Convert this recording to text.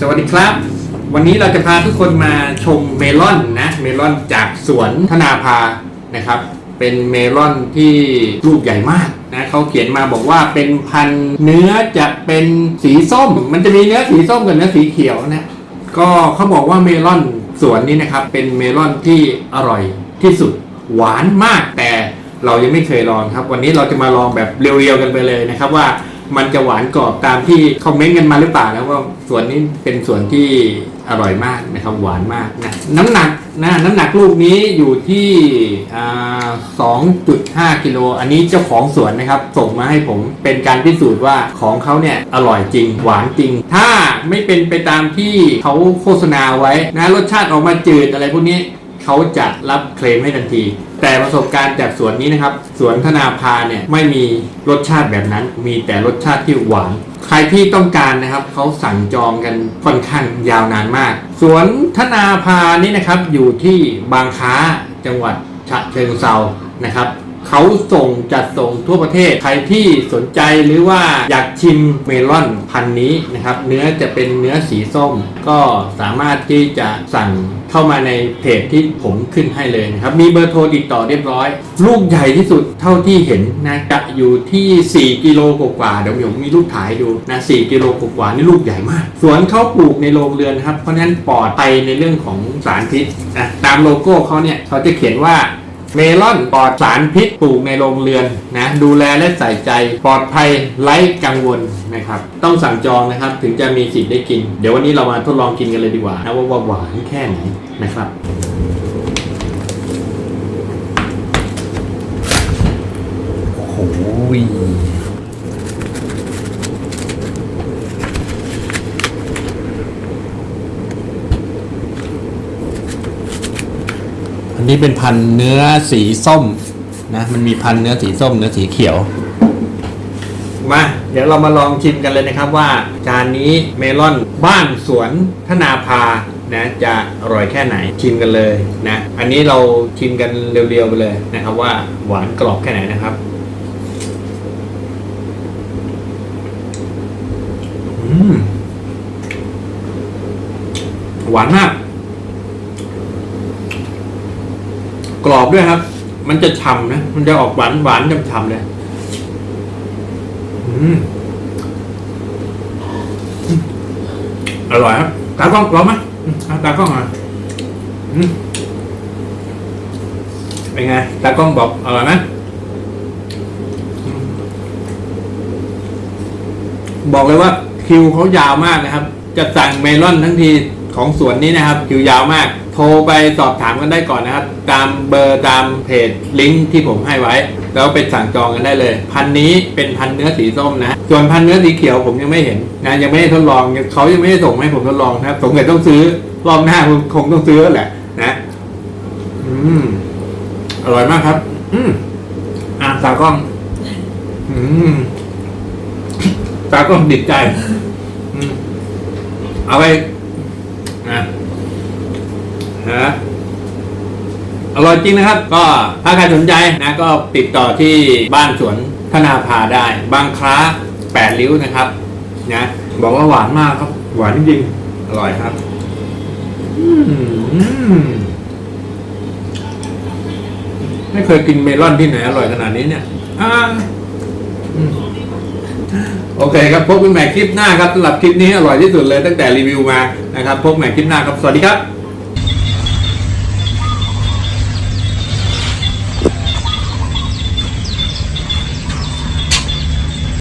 สวัสดีครับ วันนี้เราจะพาทุกคนมาชมเมลอนนะเมลอนจากสวนธนาภานะครับ เป็นเมลอนที่ลูกใหญ่มากนะเขาเขียนมาบอกว่าเป็นพันเนื้อจะเป็นสีส้ม มันจะมีเนื้อสีส้มกับเนื้อสีเขียวนะก็เขาบอกว่าเมลอนสวนนี้นะครับ เป็นเมลอนที่อร่อยที่สุดหวานมากแต่เรายังไม่เคยลองครับ วันนี้เราจะมาลองแบบเรียวๆกันไปเลยนะครับว่า มันจะหวานกรอบตามที่คอมเมนต์กันมาหรือเปล่านะว่าสวนนี้เป็นสวนที่อร่อยมากนะครับหวานมากนะน้ำหนักนะน้ำหนักลูกนี้อยู่ที่อ่า2.5กิโลอันนี้เจ้าของสวนนะครับ ส่งมาให้ผมเป็นการพิสูจน์ว่าของเขาเนี่ยอร่อยจริง หวานจริง ถ้าไม่เป็นไปตามที่เขาโฆษณาไว้นะรสชาติออกมาจืดอะไรพวกนี้เขาจะรับเคลมให้ทันที แต่ประสบการณ์จากสวนนี้นะครับ สวนธนาพาเนี่ยไม่มีรสชาติแบบนั้น มีแต่รสชาติที่หวาน ใครที่ต้องการนะครับเขาสั่งจองกันค่อนข้างยาวนานมาก สวนธนาพานี่นะครับอยู่ที่บางค้าจังหวัดฉะเชิงเซานะครับ เขาส่งจัดส่งทั่วประเทศ ใครที่สนใจหรือว่าอยากชิมเมลอนพันนี้นะครับ เนื้อจะเป็นเนื้อสีส้ม ก็สามารถที่จะสั่งเข้ามาในเพจที่ผมขึ้นให้เลยนะครับ มีเบอร์โทรติดต่อเรียบร้อย ลูกใหญ่ที่สุดเท่าที่เห็นนะจะอยู่ที่ 4 กิโลกว่าเดี๋ยวผมมีรูปถ่ายดูนะ4กิโลกว่านี่ลูกใหญ่มาก สวนเขาปลูกในโรงเรือนนะครับ เพราะฉะนั้นปลอดภัยในเรื่องของสารพิษนะตามโลโก้เขาเนี่ยเขาจะเขียนว่า เมลอนปลอดสารพิษปลูกในโรงเรือนนะดูแลและใส่ใจปลอดภัยไร้กังวลนะครับต้องสั่งจองนะครับถึงจะมีสิทธิ์ได้กิน เดี๋ยววันนี้เรามาทดลองกินกันเลยดีกว่านะว่าหวานแค่ไหนนะครับโอ้โห นี้เป็นพันเนื้อสีส้มนะมันมีพันเนื้อสีส้มเนื้อสีเขียว มาเดี๋ยวเรามาลองชิมกันเลยนะครับว่า จานนี้เมลอนบ้านสวนธนาภานะจะอร่อยแค่ไหนชิมกันเลยนะ อันนี้เราชิมกันเร็วๆไปเลยนะครับว่าหวานกรอบแค่ไหนนะครับอืมหวานมาก ก รอบด้วยครับ มันจะฉ่ำนะ มันจะออกหวานหวานฉ่ำๆเลยอร่อยครับ ตากล้องร้อนไหมอืมเอาตากล้องอะเป็นไง ตากล้องบอกอร่อยไหมบอกเลยว่าคิวเขายาวมากนะครับ จะสั่งเมลอนทั้งทีของสวนนี้นะครับ คิวยาวมาก ทรไปสอบถามกันได้ก่อนนะครับ ตามเบอร์ตามเพจลิงก์ที่ผมให้ไว้ แล้วไปสั่งจองกันได้เลย พันนี้เป็นพันเนื้อสีส้มนะ ส่วนพันเนื้อสีเขียวผมยังไม่เห็นนะยังไม่ได้ทดลองเขายังไม่ได้ส่งให้ผมทดลองนะครับสงสัยต้องซื้อรอบหน้าคงต้องซื้อแหละ นะอืมอร่อยมากครับ อืมอะตากล้อง อืมตากล้องติดใจ อืมเอาไป ฮะอร่อยจริงนะครับ ก็ถ้าใครสนใจนะก็ติดต่อที่บ้านสวนธนาภาได้ บางคล้าแปดริ้วนะครับนะบอกว่าหวานมากครับ หวานจริงๆอร่อยครับอืมไม่เคยกินเมลอนที่ไหนอร่อยขนาดนี้เนี่ยอ่าอืมโอเคครับพบกันใหม่คลิปหน้าครับสำหรับคลิปนี้อร่อยที่สุดเลยตั้งแต่รีวิวมานะครับพบกันใหม่คลิปหน้าครับ สวัสดีครับ